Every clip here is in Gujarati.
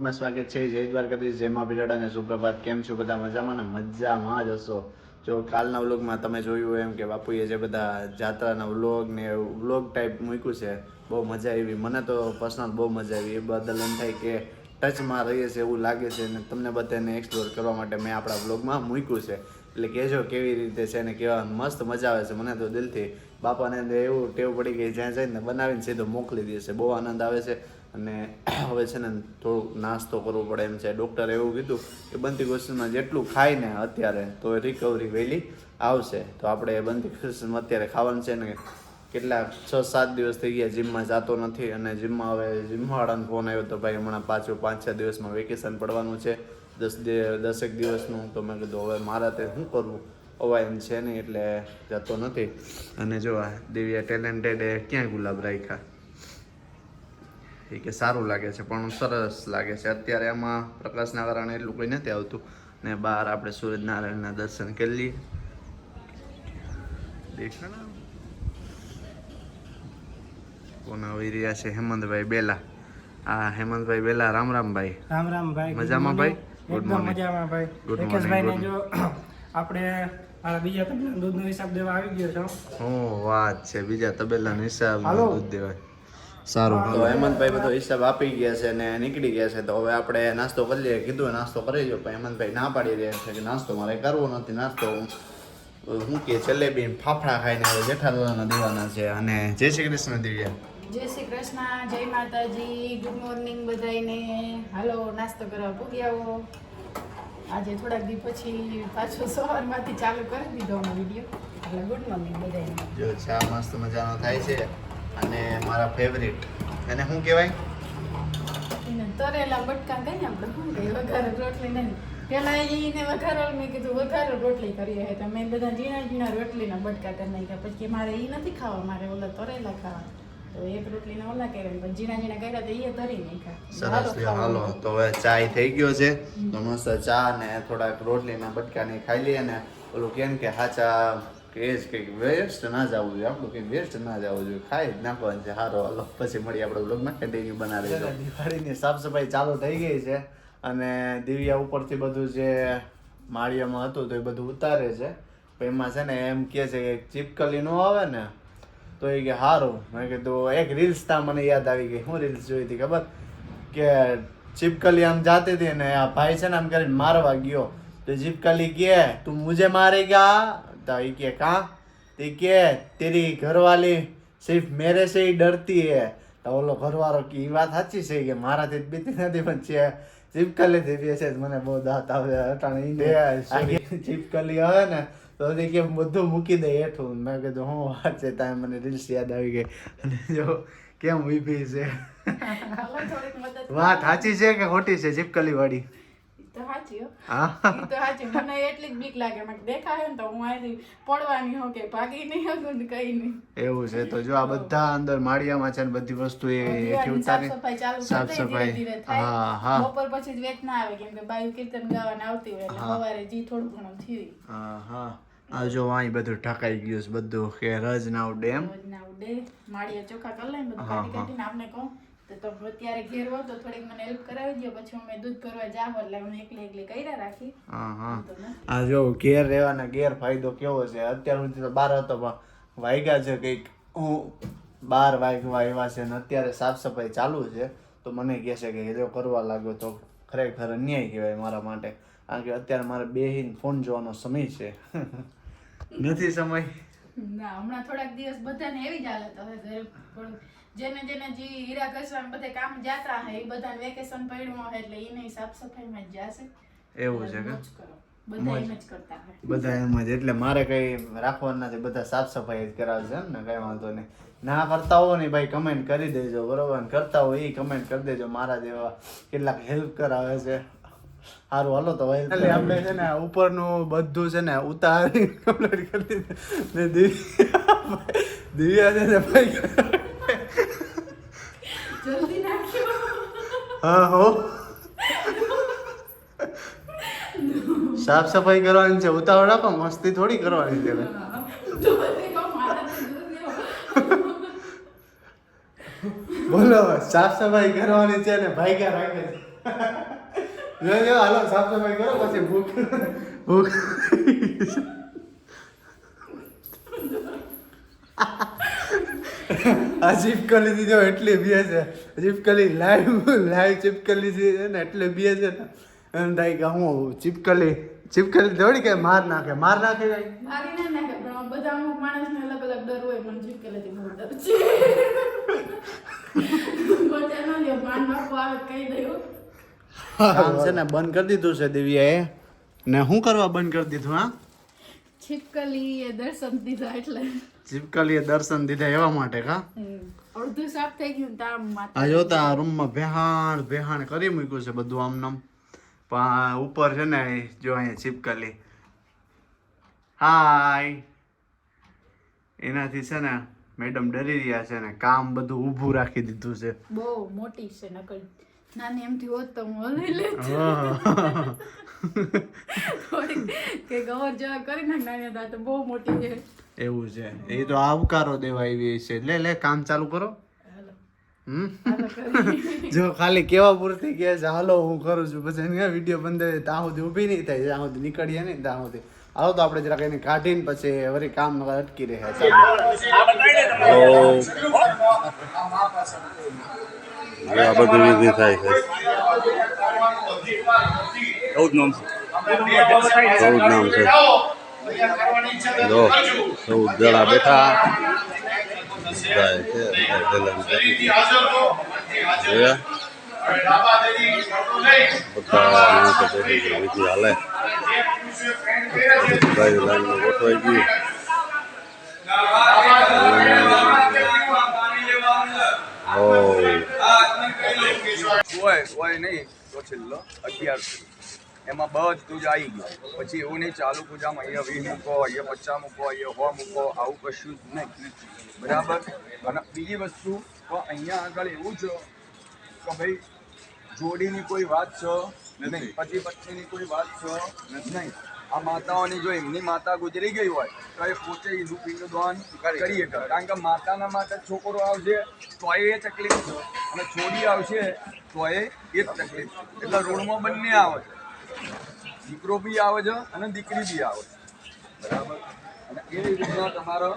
માં સ્વાગત છે. જય દ્વારકાધીશ, જય મા બિરાડા અને સુપ્રભાત. કેમ છો બધા મજામાં ને મજામાં જ હશો? જો કાલના વ્લોગમાં તમે જોયું એમ કે બાપુએ જે બધા જાત્રાના વ્લોગ ને વ્લોગ ટાઈપ મૂક્યું છે, બહુ મજા આવી. મને તો પર્સનલ બહુ મજા આવી. એ બદલ એમ થાય કે ટચમાં રહીએ છે એવું લાગે છે અને તમને બધાને એક્સપ્લોર કરવા માટે મેં આપણા વ્લોગમાં મૂક્યું છે. એટલે કહેજો કેવી રીતે છે ને કેવા મસ્ત મજા આવે છે. મને તો દિલથી બાપાને એવું ટેવ પડી ગઈ જ્યાં જઈને બનાવીને સીધો મોકલી દે છે. બહુ આનંદ આવે છે. અને હવે છે ને થોડુંક નાસ્તો કરવો પડે એમ છે. ડૉક્ટરે એવું કીધું કે બનતી ક્વેશ્ચનમાં જેટલું ખાય ને અત્યારે તો રિકવરી વહેલી આવશે. તો આપણે બનતી ક્વેશ્ચનમાં અત્યારે ખાવાનું છે ને કેટલા છ, સાત દિવસ થઈ ગયા જીમમાં જતો નથી અને જીમમાં હવે જીમવાળાનો ફોન આવ્યો તો ભાઈ હમણાં પાછું પાંચ, છ દિવસમાં વેકેશન પડવાનું છે. દસ દસેક દિવસનું. તો મેં કીધું હવે મારા તે શું કરવું? અવાય એમ છે નહીં એટલે જતો નથી. અને જો દિવ્યા ટેલેન્ટેડ ક્યાં ગુલાબ રાખ્યા? એ કે સારું લાગે છે પણ સરસ લાગે છે. અત્યારે આમાં પ્રકાશના કારણે એટલું કંઈ નથી આવતું. ને બહાર આપણે સૂર્યનારાયણના દર્શન કરી લઈએ. દેખાણા કોના આવી રહ્યા છે? હેમંતભાઈ બેલા. આ હેમંતભાઈ બેલા રામ રામભાઈ રામ રામભાઈ મજામાં ભાઈ? ગુડ મજામાં ભાઈ. જો આપણે બીજા તબેલા દૂધનો હિસાબ દેવા આવી ગયો છો. હું વાત છે. બીજા તબેલાનો હિસાબ દૂધ દેવાય. સારું. તો હેમંતભાઈ બધો હિસાબ આપી ગયા છે ને નીકળી ગયા છે. તો હવે આપણે નાસ્તો કરી લઈએ. કીધું નાસ્તો કરી લો પણ હેમંતભાઈ ના પાડી રહ્યા છે કે નાસ્તો મારે કરવો નથી. નાસ્તો હું હું કે જલેબી ફાફડા ખાઈને હવે જેઠાલાલના દેવાના છે. અને જય શ્રી કૃષ્ણ દિવ્યા. જય શ્રી કૃષ્ણ જય માતાજી ગુડ મોર્નિંગ બધાને હાલો નાસ્તો કરવા પૂગ્યાઓ આવો. આજે થોડાક દી પછી પાછો સવારમાંથી ચાલુ કરી દીધો અમે વીડિયો. એટલે ગુડ મોર્નિંગ બધાને જો ચા મસ્ત મજાનો થાય છે. અને મારા ફેવરિટ એને શું કહેવાય? તરેલા બટકા કહીને આપણે શું કહીએ? વઘારે રોટલી નહીં. પેલા એને વઘારો મેં કીધું વઘારો રોટલી કરીએ મેં બધા ઝીણા ઝીણા રોટલીના બટકા કરી નાખ્યા. પછી મારે એ નથી ખાવા મારે ઓલા તરેલા ખાવા. તો એક રોટલીના ઓલા કર્યા પણ ઝીણા ઝીણા કર્યા તો એ તરી નાખ્યા. સરસ હાલો તો હવે ચાય થઈ ગયો છે. તો મસ્ત ચા ને થોડાક રોટલીના બટકા ને ખાઈ લઈએ ને. ઓલું કેમ કે હાચા એજ કંઈક વેસ્ટ ના જવું જોઈએ. આપણું કંઈક વેસ્ટ ના જવું જોઈએ. ખાઈ જ નાખવાનું છે. સારો હાલો. પછી મળી આપણે બ્લોગમાં કન્ટિન્યુ બનાવી દિવાળીની સાફ સફાઈ ચાલુ થઈ ગઈ છે અને દિવ્યા ઉપરથી બધું જે માળિયામાં હતું તો એ બધું ઉતારે છે. એમાં છે ને એમ કે છે કે ચીપકલી નો આવે ને, તો એ કે સારું મેં કીધું એક રીલ્સ તા મને યાદ આવી ગઈ. હું રીલ્સ જોઈ હતી ખબર? કે ચીપકલી આમ જાતી હતી ને આ ભાઈ છે ને આમ કરીને મારવા ગયો. તો ચીપકલી કે તું મુજે મારેગા? तो ये के कहा तो ये के तेरी घरवाली सिर्फ मेरे से ही डरती है તો ઓલો ઘરવાળો કે ઈ વાત સાચી છે કે મારાથી જ બીતી નથી પણ છે ચીપકલી થી બી છે મને બહુ દાંત આવે અટાણે ઈને આગે ચીપકલી આવે ને તો તે કે બધું મૂકી દે હેઠું મેં કીધું હું વાત છે ત્યાં મને રીલ્સ યાદ આવી ગઈ અને જો કેમ ઊભી છે હાલો થોડીક મદદ વાત સાચી છે કે ખોટી છે ચીપકલી વાળી ઈ તો સાચી હો. હા. ઈ તો સાચી મને એટલી જ બીક લાગે. મને દેખાય ને તો હું અહીંથી પડવાની હો કે ભાગી નહીં શકું કઈ નહીં. એવું છે તો જો આ બધા અંદર માળિયામાં છે ને બધી વસ્તુ એ એથી દિવાળીની સાફ ઉતારી સાફ કરી દઈએ, ધીરે સફાઈ હા હા. બપોર પછી જ વેચ ના આવે કેમ કે બાયું કીર્તન ગાવાને આવતી હોય એટલે સવારે જી થોડું ઘણું થયું. હા હા. આ જો અહીં બધું ઢકાઈ ગયું છે બધું કે રજ ના ઉડે એમ રોજ ના ઉડે માળિયા ચોખ્ખા કરી લઈને બધું કાઢી કાઢીને આપને કહું. તો તમે અત્યારે ઘેર હો તો થોડીક મને હેલ્પ કરાવી દો પછી અમે દૂધ ભરવા જાવ એટલે હું એકલી એકલી કર્યા રાખી. હા હા આ જો ઘેર રહેવાના ગેરફાયદો કેવો છે? અત્યાર સુધી તો બાર હતો પણ વાગ્યા છે કંઈક. હું બાર વાગવા આવ્યા છે ને અત્યારે સાફ સફાઈ ચાલુ છે. તો મને કહે છે કે જો કરવા લાગ્યો તો ખરેખર અન્યાય કહેવાય મારા માટે. કારણ કે અત્યારે મારે બેહીને ફોન જોવાનો સમય છે. નથી સમય. ના હમણાં થોડાક દિવસ બધાને એવી જ હાલત હવે ઘરે પણ જેને જેને જે હીરા ઘસવાનું બધે કામ જાતા હે એ બધાને વેકેશન પડ્યું હે એટલે એને સાફ સફાઈમાં જ જાશે. એવું છે કે? બધા એમ જ કરતા હે. બધા એમ જ એટલે મારે કઈ રાખવાનું નથી બધા સાફ સફાઈ જ કરાવશે એમ ને કઈ વાંધો નહીં. ના કરતા હો ને ભાઈ કમેન્ટ કરી દેજો બરોબર? કરતા હોય એ કમેન્ટ કરી દેજો મારા જેવા કેટલાક હેલ્પ કરાવે છે. સારું હાલો તો એટલે આપણે છે ને ઉપરનું બધું છે ને ઉતારી કમ્પ્લીટ કરી દીધું. ને દિવ્યા દિવ્યા છે ને ભાઈ. જલ્દી નાખ્યો હા હો. સાફ સફાઈ કરવાની છે. ઉતાવળ આપો મસ્તી થોડી કરવાની છે. બોલો. સાફ સફાઈ કરવાની છે ને ભાગ્યા રાખે છે. હાલો સાફ સફાઈ કરો પછી ભૂખ. ભૂખ. આ ચીપકલી દીધો એટલે બીએ છે. ચીપકલી લાઈવ લાઈવ ચીપકલી છે ને એટલે બીએ છે ને. એમ થાય કે હું ચીપકલી ચીપકલી દોડી કે માર નાખે માર નાખે મારી ના નાખે પણ બધા અમુક માણસને અલગ અલગ ડર હોય મને જીવકેલેથી બહુ ડર છે. બધા ના લ્યો માર નાખો આવે કહી દઉં કામ છે ને બંધ કરી દીધું છે દિવ્યાએ. ને શું કરવા બંધ કરી દીધું હા? છીપકલી એ દર્શન દીધા એટલે. ચીપકલીએ દર્શન દીધા એવા માટે કા? અડધું સાફ થઈ ગયું તારા માથે. આ જોતા રૂમમાં ભેહાણ ભેહાણ કરી મૂક્યું છે બધું આમ નામ. પણ ઉપર છે ને જો અહીંયા છીપકલી. હાય. એનાથી છે ને મેડમ ડરી રહ્યા છે ને કામ બધું ઊભું રાખી દીધું છે. બહુ મોટી છે નકલ. નાની એમથી હોત તો હું હલી લે. કે ગવર જેવા કરી નાખ નાની તો બહુ મોટી છે એવું છે એ તો આવકારો દેવા એવી છે લે લે કામ ચાલુ કરો હમ જો ખાલી કેવા પૂરતી કે છે હાલો હું કરું છું પછી એને વીડિયો બંધ થાય ત્યાં સુધી ઊભી નહીં થાય ત્યાં સુધી નીકળીએ નહીં ત્યાં સુધી હાલો તો આપણે જરાક એને કાઢીને પછી વળી કામ અટકી રહે આ બધી વિધિ થાય છે. ચૌદ નામ છે. ચૌદ નામ છે. જો ચૌદ જણા બેઠા. જાય છે? બધા વિધિ હાલે. ભાઈ લાઈનમાં ગોઠવાઈ ગયું. ઓ નહીં તો છેલ્લો અગિયાર સુધી એમાં બધું જ આવી ગયું. પછી એવું નહીં ચાલુ પૂજામાં અહીંયા વી મૂકો અહીંયા પચાસ મૂકો અહીંયા હો મૂકો આવું કશું જ નહીં. બરાબર? અને બીજી વસ્તુ તો અહીંયા આગળ એવું છે કે ભાઈ જોડીની કોઈ વાત છે? નહીં. પતિ પત્નીની કોઈ વાત છે? નહીં. આ માતાઓની જો એમની માતા ગુજરી ગઈ હોય તો એ પોતે ઈંધુ પિંડદાન કરી. શકે કારણ કે માતાના માટે છોકરો આવશે તો એ તકલીફ છે. અને છોડી આવશે તો એ એ જ તકલીફ છે. એટલે રોડમાં બંને આવે છે. દીકરો બી આવે છે અને દીકરી બી આવે છે. બરાબર? અને એ રીતના તમારો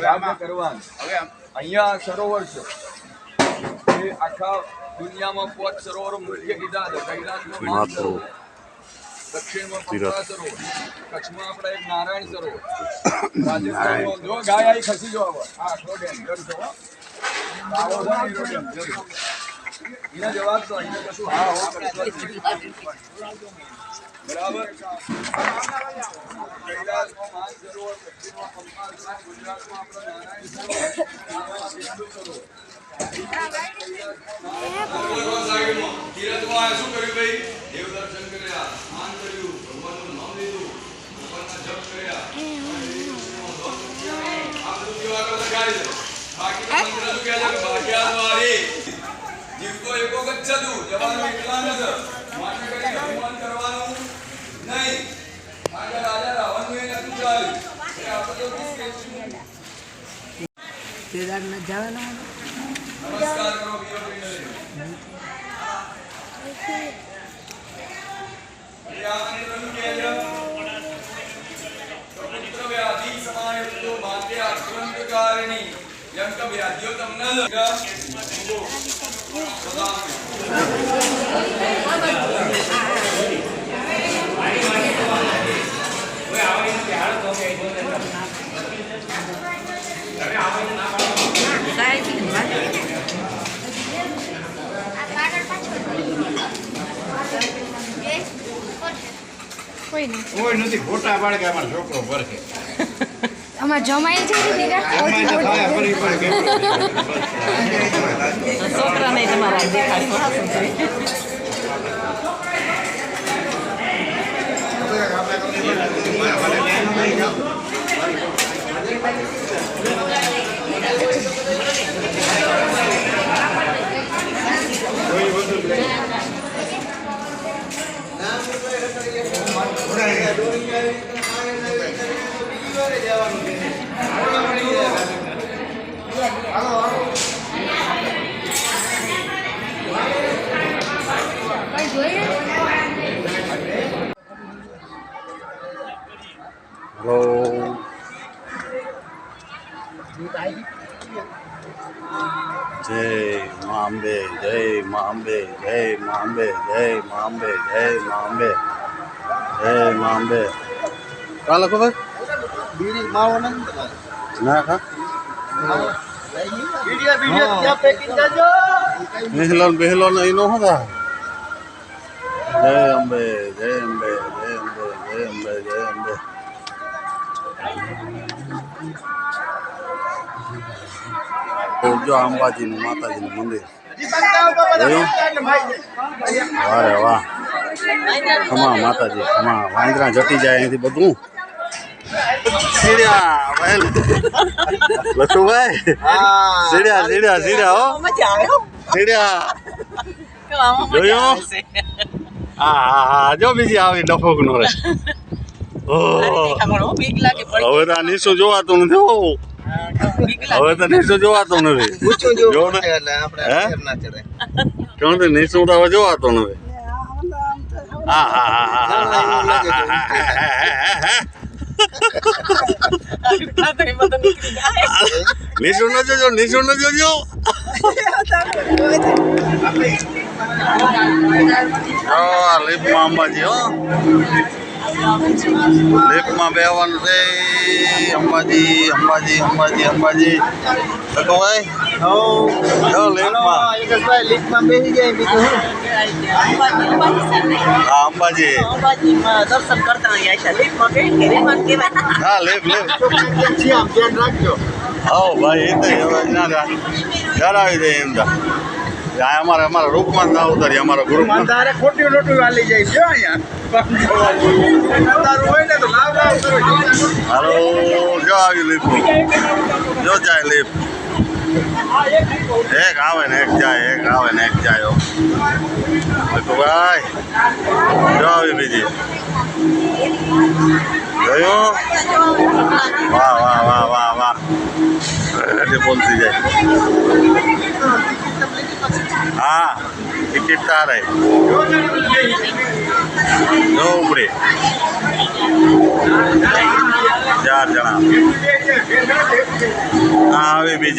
કાર્ય કરવાનું. હવે અહીંયા સરોવર છે. એ આખા દુનિયામાં પાંચ સરોવરો મુખ્ય કીધા છે. સરોવર દક્ષિણમાં પંપા સરોવર કચ્છમાં આપણે એક નારાયણ સરોવર રાજસ્થાનમાં જો ગાય આવી ખસી જો હવે. આ આખો ડેમ છો હો. આવો. એના જવાબ તો અહીંયા કશું હા. બરાબર? કૈલાસમાં માન સરોવર દક્ષિણમાં પંપા સરોવર ગુજરાતમાં આપણે નારાયણ સરોવર સરોવર તીરથમાં શું કર્યું ભાઈ દેવ દર્શન કર્યા સ્નાન કર્યું ભગવાનનું નામ લીધું ભગવાનના જપ કર્યા આ બધું કેવા કરતા ગાય છે બાકી તો મંત્ર શું કહે છે કે ભાગ્યાદ્વારી ગચ્છતુ જવાનું એકલા નગર માટે કરી અપમાન કરવાનું નહીં. માટે રાજા રાવણનું એ નતું ચાલ્યું એ આપણે તો બિસ્કિટ નમસ્કાર કરો બીજો પિંડને. પવિત્ર વ્યાધિ સમાયુક્તો માતે આક્રાંતકારિણી જેમ કે વ્યાધિઓ તમને કોઈ નથી ફોટા પાડે કે અમારો છોકરો ભરશે અમાર જમાઈ છે દીકરા એમાં તો થાય ફરી Hello. જય મામ્બે જય મામ્બે જય મામ્બે જય મામ્બે જય મામ્બે જય મામ્બે કાલે ખબર બીડી માવો નથી ના ખા બીડીયા બીડીયા ત્યાં પેકિંગ જાજો બેહલો બેહલો ને એનો હતા જય અંબે જય અંબે જય અંબે જય અંબે જય અંબે જો અંબાજીનું માતાજીનું મંદિર. જોયું વારે વાહ. ખમા માતાજી ખમા વાંદરા જટી જાય અહીંથી બધું. સીડ્યા ભાઈ લખુભાઈ સીડ્યા સીડ્યા સીડ્યા હો સીડ્યા જોયું હા હા હા જો બીજી આવી ડફોક નો રે ઓહ. હવે તો નીસું જોવાતું નથી હો હવે તો નીસું જોવાતું નથી જો જો ને. કેમ તો નીસું તો હવે જોવાતું નથી હા હા હા હા હા હા હા હા નિશુ ન જોજો નિશુ ન જોજો. લીપમાં અંબાજી હો. લેફ્ટમાં બેવાનું છે. અંબાજી અંબાજી અંબાજી અંબાજી. ભાઈ? હો. હા અંબાજી. દર્શન કરતા હો ભાઈ એ દે એમ તો આ અમારે અમારા રૂપમાં ના ઉતારી અમારા ગ્રુપમાં તારે ખોટી વાલી જાય છે અહીંયા. હાલો જો આવી લીપ. જો જાય લીપ. એક આવે ને એક જાય એક આવે ને એક જાય. ભાઈ જો આવી બીજી. જોયું? વાહ વાહ વાહ વાહ વાહ. એટલે બોલતી જાય. હા टिकट कार है दो उपड़े चार जना हाँ अभी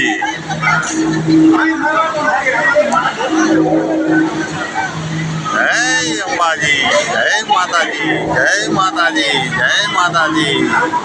જય અંબાજી, જય માતાજી જય માતાજી જય માતાજી.